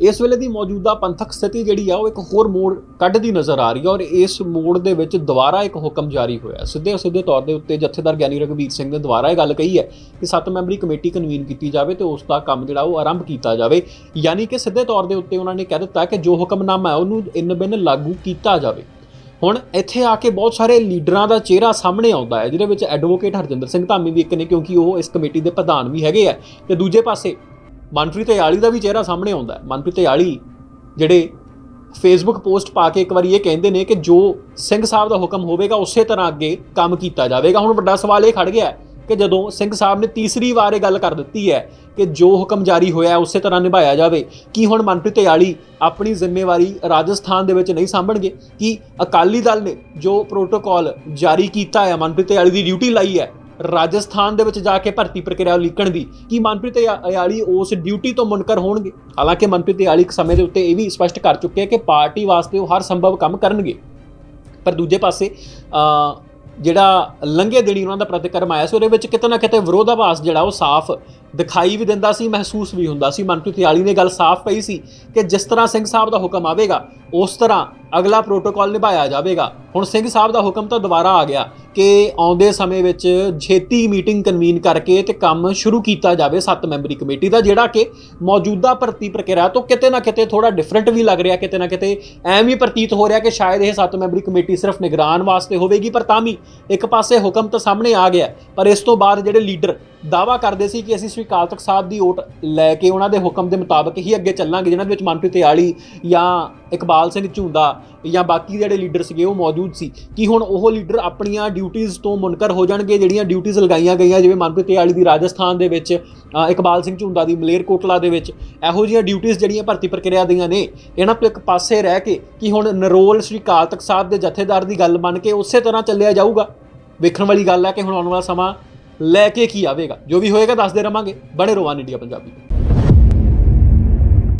ਇਸ ਵੇਲੇ ਦੀ ਮੌਜੂਦਾ ਪੰਥਕ ਸਥਿਤੀ ਜਿਹੜੀ ਆ, ਉਹ ਇੱਕ ਹੋਰ ਮੋੜ ਕੱਢਦੀ ਨਜ਼ਰ ਆ ਰਹੀ ਹੈ ਔਰ ਇਸ ਮੋੜ ਦੇ ਵਿੱਚ ਦੁਬਾਰਾ ਇੱਕ ਹੁਕਮ ਜਾਰੀ ਹੋਇਆ ਸਿੱਧੇ ਸਿੱਧੇ ਤੌਰ ਦੇ ਉੱਤੇ ਜਥੇਦਾਰ ਗਿਆਨੀ ਰਘਵੀਰ ਸਿੰਘ ਨੇ ਦੁਬਾਰਾ ਇਹ ਗੱਲ ਕਹੀ ਹੈ ਕਿ ਸੱਤ ਮੈਂਬਰੀ ਕਮੇਟੀ ਕਨਵੀਨ ਕੀਤੀ ਜਾਵੇ ਤੇ ਉਸ ਦਾ ਕੰਮ ਜਿਹੜਾ, ਉਹ ਆਰੰਭ ਕੀਤਾ ਜਾਵੇ। ਯਾਨੀ ਕਿ ਸਿੱਧੇ ਤੌਰ ਦੇ ਉੱਤੇ ਉਹਨਾਂ ਨੇ ਕਹਿ ਦਿੱਤਾ ਕਿ ਜੋ ਹੁਕਮਨਾਮਾ ਹੈ, ਉਹਨੂੰ ਇਨ ਬਿਨ ਲਾਗੂ ਕੀਤਾ ਜਾਵੇ। ਹੁਣ ਇੱਥੇ ਆ ਕੇ ਬਹੁਤ ਸਾਰੇ ਲੀਡਰਾਂ ਦਾ ਚਿਹਰਾ ਸਾਹਮਣੇ ਆਉਂਦਾ ਹੈ, ਜਿਹਦੇ ਵਿੱਚ ਐਡਵੋਕੇਟ ਹਰਜਿੰਦਰ ਸਿੰਘ ਧਾਮੀ ਵੀ ਇੱਕ ਨੇ, ਕਿਉਂਕਿ ਉਹ ਇਸ ਕਮੇਟੀ ਦੇ ਪ੍ਰਧਾਨ ਵੀ ਹੈਗੇ ਆ। ਤੇ ਦੂਜੇ ਪਾਸੇ ਮਨਪ੍ਰੀਤ ਯਾਲੀ ਦਾ ਵੀ ਚਿਹਰਾ ਸਾਹਮਣੇ ਆਉਂਦਾ ਹੈ। ਮਨਪ੍ਰੀਤ ਯਾਲੀ ਜਿਹੜੇ ਫੇਸਬੁੱਕ ਪੋਸਟ ਪਾ ਕੇ ਇੱਕ ਵਾਰੀ ਇਹ ਕਹਿੰਦੇ ਨੇ ਕਿ ਜੋ ਸਿੰਘ ਸਾਹਿਬ ਦਾ ਹੁਕਮ ਹੋਵੇਗਾ, ਉਸੇ ਤਰ੍ਹਾਂ ਅੱਗੇ ਕੰਮ ਕੀਤਾ ਜਾਵੇਗਾ। ਹੁਣ ਵੱਡਾ ਸਵਾਲ ਇਹ ਖੜ ਗਿਆ ਕਿ ਜਦੋਂ ਸਿੰਘ ਸਾਹਿਬ ਨੇ ਤੀਸਰੀ ਵਾਰ ਇਹ ਗੱਲ ਕਰ ਦਿੱਤੀ ਹੈ ਕਿ ਜੋ ਹੁਕਮ ਜਾਰੀ ਹੋਇਆ ਹੈ ਉਸੇ ਤਰ੍ਹਾਂ ਨਿਭਾਇਆ ਜਾਵੇ, ਕੀ ਹੁਣ ਮਨਪ੍ਰੀਤ ਯਾਲੀ ਆਪਣੀ ਜ਼ਿੰਮੇਵਾਰੀ ਰਾਜਸਥਾਨ ਦੇ ਵਿੱਚ ਨਹੀਂ ਸਾਂਭਣਗੇ? ਕਿ ਅਕਾਲੀ ਦਲ ਨੇ ਜੋ ਪ੍ਰੋਟੋਕਾਲ ਜਾਰੀ ਕੀਤਾ ਹੈ, ਮਨਪ੍ਰੀਤ ਯਾਲੀ ਦੀ ਡਿਊਟੀ ਲਾਈ ਹੈ ਰਾਜਸਥਾਨ ਦੇ ਵਿੱਚ ਜਾ ਕੇ ਭਰਤੀ ਪ੍ਰਕਿਰਿਆ ਉਲੀਕਣ ਦੀ। ਕੀ ਮਨਪ੍ਰੀਤ ਯਾ- ਉਸ ਡਿਊਟੀ ਤੋਂ ਮੁਨਕਰ ਹੋਣਗੇ? ਹਾਲਾਂਕਿ ਮਨਪ੍ਰੀਤ ਯਾਲੀ ਇੱਕ ਸਮੇਂ ਦੇ ਉੱਤੇ ਇਹ ਵੀ ਸਪਸ਼ਟ ਕਰ ਚੁੱਕੇ ਹੈ ਕਿ ਪਾਰਟੀ ਵਾਸਤੇ ਉਹ ਹਰ ਸੰਭਵ ਕੰਮ ਕਰਨਗੇ। ਪਰ ਦੂਜੇ ਪਾਸੇ ਜਿਹੜਾ ਲੰਘੇ ਦਿਨੀ ਉਹਨਾਂ ਦਾ ਪ੍ਰਤੀਕਰਮ ਆਇਆ ਸੀ, ਉਹਦੇ ਵਿੱਚ ਕਿਤੇ ਨਾ ਕਿਤੇ ਵਿਰੋਧਾਭਾਸ ਜਿਹੜਾ ਉਹ ਸਾਫ਼ ਦਿਖਾਈ ਵੀ ਦਿੰਦਾ ਸੀ, ਮਹਿਸੂਸ ਵੀ ਹੁੰਦਾ ਸੀ। ਮਨਪ੍ਰੀਤ ਯਾਲੀ ਨੇ ਗੱਲ ਸਾਫ਼ ਕਹੀ ਸੀ ਕਿ ਜਿਸ ਤਰ੍ਹਾਂ ਸਿੰਘ ਸਾਹਿਬ ਦਾ ਹੁਕਮ ਆਵੇਗਾ, ਉਸ ਤਰ੍ਹਾਂ ਅਗਲਾ ਪ੍ਰੋਟੋਕਾਲ ਨਿਭਾਇਆ ਜਾਵੇਗਾ। ਹੁਣ ਸਿੰਘ ਸਾਹਿਬ ਦਾ ਹੁਕਮ ਤਾਂ ਦੁਬਾਰਾ ਆ ਗਿਆ ਕਿ ਆਉਂਦੇ ਸਮੇਂ ਵਿੱਚ ਛੇਤੀ ਮੀਟਿੰਗ ਕਨਵੀਨ ਕਰਕੇ ਤੇ ਕੰਮ ਸ਼ੁਰੂ ਕੀਤਾ ਜਾਵੇ ਸੱਤ ਮੈਂਬਰੀ ਕਮੇਟੀ ਦਾ, ਜਿਹੜਾ ਕਿ ਮੌਜੂਦਾ ਭਰਤੀ ਪ੍ਰਕਿਰਿਆ ਤੋਂ ਕਿਤੇ ਨਾ ਕਿਤੇ ਥੋੜਾ ਡਿਫਰੈਂਟ ਵੀ ਲੱਗ ਰਿਹਾ, ਕਿਤੇ ਨਾ ਕਿਤੇ ਐਵੇਂ ਵੀ ਪ੍ਰਤੀਤ ਹੋ ਰਿਹਾ ਕਿ ਸ਼ਾਇਦ ਇਹ ਸੱਤ ਮੈਂਬਰੀ ਕਮੇਟੀ ਸਿਰਫ ਨਿਗਰਾਨ ਵਾਸਤੇ ਹੋਵੇਗੀ, ਪਰ ਤਾਂ ਵੀ ਇੱਕ ਪਾਸੇ ਹੁਕਮ ਤਾਂ ਸਾਹਮਣੇ ਆ ਗਿਆ। ਪਰ ਇਸ ਤੋਂ ਬਾਅਦ ਜਿਹੜੇ ਲੀਡਰ ਦਾਵਾ ਕਰਦੇ ਸੀ ਕਿ ਅਸੀਂ ਸ੍ਰੀ ਅਕਾਲ ਤਖਤ ਸਾਹਿਬ ਦੀ ਓਟ ਲੈ ਕੇ ਉਹਨਾਂ ਦੇ ਹੁਕਮ ਦੇ ਮੁਤਾਬਕ ਹੀ ਅੱਗੇ ਚੱਲਾਂਗੇ, ਜਿਨ੍ਹਾਂ ਦੇ ਵਿੱਚ ਮਨਪ੍ਰੀਤ ਯਾਲੀ ਜਾਂ ਇਕਬਾਲ ਸਿੰਘ ਝੁੰਦਾ ਜਾਂ ਬਾਕੀ ਜਿਹੜੇ ਲੀਡਰ ਸੀਗੇ, ਉਹ ਮੌਜੂਦ ਸੀ। ਕਿ ਹੁਣ ਉਹ ਲੀਡਰ ਆਪਣੀਆਂ ਡਿਊਟੀਆਂ ਤੋਂ ਮੁਨਕਰ ਹੋ ਜਾਣਗੇ, ਜਿਹੜੀਆਂ ਡਿਊਟੀਆਂ ਲਗਾਈਆਂ ਗਈਆਂ, ਜਿਵੇਂ ਮਨਪ੍ਰੀਤ ਯਾਲੀ ਦੀ ਰਾਜਸਥਾਨ ਦੇ ਵਿੱਚ ਇਕਬਾਲ ਸਿੰਘ ਝੁੰਦਾ ਦੀ ਮਲੇਰਕੋਟਲਾ ਦੇ ਵਿੱਚ, ਇਹੋ ਜਿਹੀਆਂ ਡਿਊਟੀਆਂ ਜਿਹੜੀਆਂ ਭਰਤੀ ਪ੍ਰਕਿਰਿਆ ਦੀਆਂ ਨੇ, ਇਹਨਾਂ ਤੋਂ ਇੱਕ ਪਾਸੇ ਰਹਿ ਕੇ ਕਿ ਹੁਣ ਨਰੋਲ ਸ੍ਰੀ ਅਕਾਲ ਤਖਤ ਸਾਹਿਬ ਦੇ ਜਥੇਦਾਰ ਦੀ ਗੱਲ ਮੰਨ ਕੇ ਉਸੇ ਤਰ੍ਹਾਂ ਚੱਲਿਆ ਜਾਊਗਾ? ਵੇਖਣ ਵਾਲੀ ਗੱਲ ਹੈ ਕਿ ਹੁਣ ਆਉਣ ਵਾਲਾ ਸਮਾਂ ਲੈ ਕੇ ਕੀ ਆਵੇਗਾ? ਜੋ ਵੀ ਹੋਏਗਾ ਦੱਸਦੇ ਰਵਾਂਗੇ। ਬੜੇ ਰੋਵਾਨ ਇੰਡੀਆ ਪੰਜਾਬੀ।